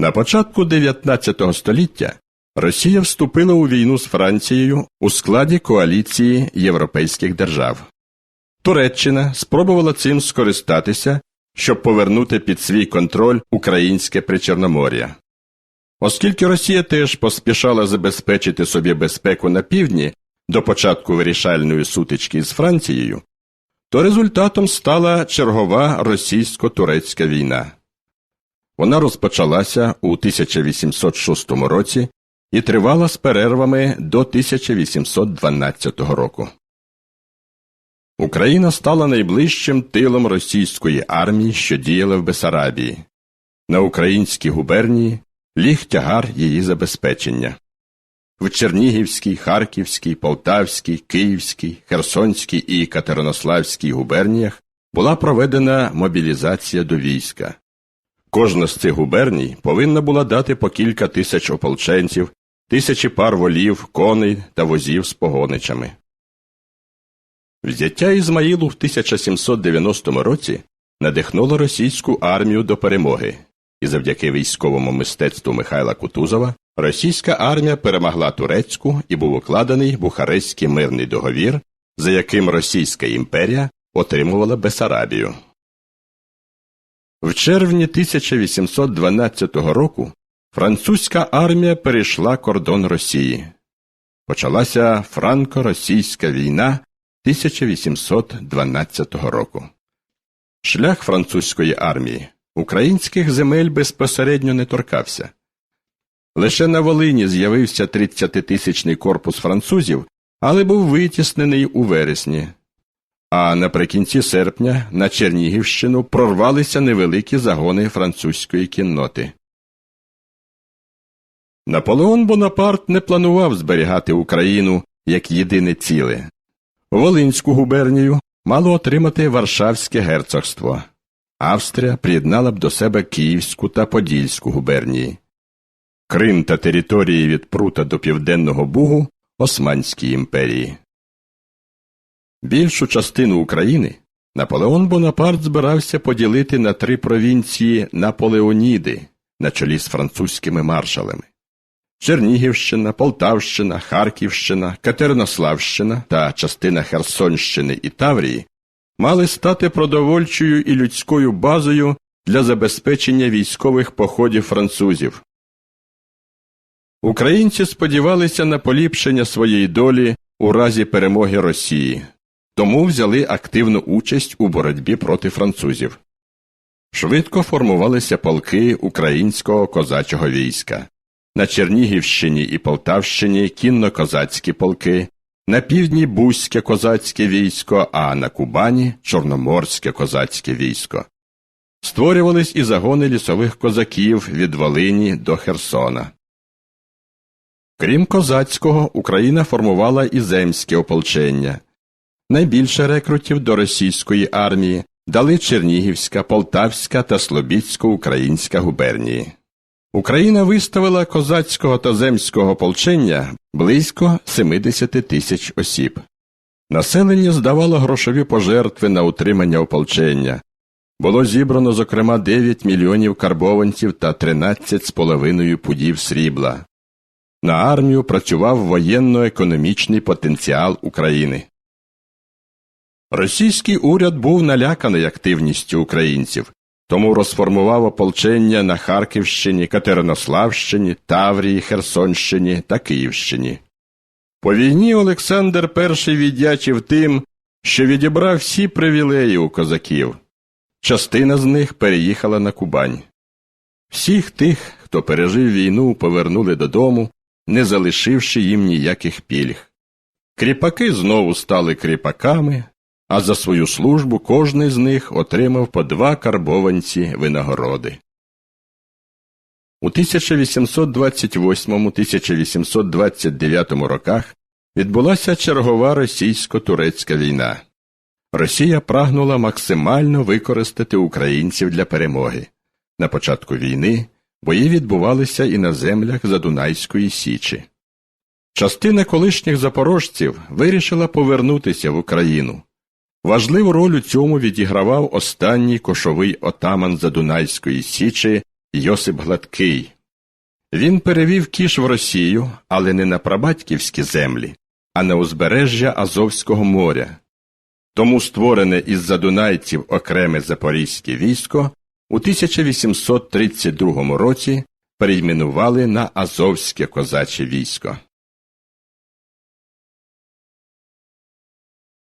На початку 19 століття Росія вступила у війну з Францією у складі коаліції європейських держав. Туреччина спробувала цим скористатися, щоб повернути під свій контроль українське Причорномор'я. Оскільки Росія теж поспішала забезпечити собі безпеку на півдні до початку вирішальної сутички з Францією, то результатом стала чергова російсько-турецька війна. Вона розпочалася у 1806 році і тривала з перервами до 1812 року. Україна стала найближчим тилом російської армії, що діяла в Бесарабії. На українській губернії ліг тягар її забезпечення. В Чернігівській, Харківській, Полтавській, Київській, Херсонській і Катеринославській губерніях була проведена мобілізація до війська. Кожна з цих губерній повинна була дати по кілька тисяч ополченців, тисячі пар волів, коней та возів з погоничами. Взяття Ізмаїлу в 1790 році надихнуло російську армію до перемоги, і завдяки військовому мистецтву Михайла Кутузова російська армія перемогла турецьку і був укладений Бухарестський мирний договір, за яким Російська імперія отримувала Бесарабію. В червні 1812 року французька армія перейшла кордон Росії. Почалася франко-російська війна 1812 року. Шлях французької армії українських земель безпосередньо не торкався. Лише на Волині з'явився 30-тисячний корпус французів, але був витіснений у вересні. А наприкінці серпня на Чернігівщину прорвалися невеликі загони французької кінноти. Наполеон Бонапарт не планував зберігати Україну як єдине ціле. Волинську губернію мало отримати Варшавське герцогство. Австрія приєднала б до себе Київську та Подільську губернії. Крим та території від Прута до Південного Бугу Османській імперії. Більшу частину України Наполеон Бонапарт збирався поділити на три провінції Наполеоніди на чолі з французькими маршалами. Чернігівщина, Полтавщина, Харківщина, Катеринославщина та частина Херсонщини і Таврії мали стати продовольчою і людською базою для забезпечення військових походів французів. Українці сподівалися на поліпшення своєї долі у разі перемоги Росії, тому взяли активну участь у боротьбі проти французів. Швидко формувалися полки українського козачого війська. На Чернігівщині і Полтавщині кінно-козацькі полки, на півдні Бузьке козацьке військо, а на Кубані Чорноморське козацьке військо. Створювались і загони лісових козаків від Волині до Херсона. Крім козацького, Україна формувала і земське ополчення. Найбільше рекрутів до російської армії дали Чернігівська, Полтавська та Слобідсько-Українська губернії. Україна виставила козацького та земського ополчення близько 70 тисяч осіб. Населення здавало грошові пожертви на утримання ополчення. Було зібрано, зокрема, 9 мільйонів карбованців та 13,5 пудів срібла. На армію працював воєнно-економічний потенціал України. Російський уряд був наляканий активністю українців, тому розформував ополчення на Харківщині, Катеринославщині, Таврії, Херсонщині та Київщині. По війні Олександр І віддячив тим, що відібрав всі привілеї у козаків. Частина з них переїхала на Кубань. Всіх тих, хто пережив війну, повернули додому, не залишивши їм ніяких пільг. Кріпаки знову стали кріпаками, а за свою службу кожний з них отримав по два карбованці винагороди. У 1828-1829 роках відбулася чергова російсько-турецька війна. Росія прагнула максимально використати українців для перемоги. На початку війни бої відбувалися і на землях Задунайської Січі. Частина колишніх запорожців вирішила повернутися в Україну. Важливу роль у цьому відігравав останній кошовий отаман Задунайської Січі Йосип Гладкий. Він перевів кіш в Росію, але не на прабатьківські землі, а на узбережжя Азовського моря. Тому створене із задунайців окреме запорізьке військо у 1832 році перейменували на Азовське козаче військо.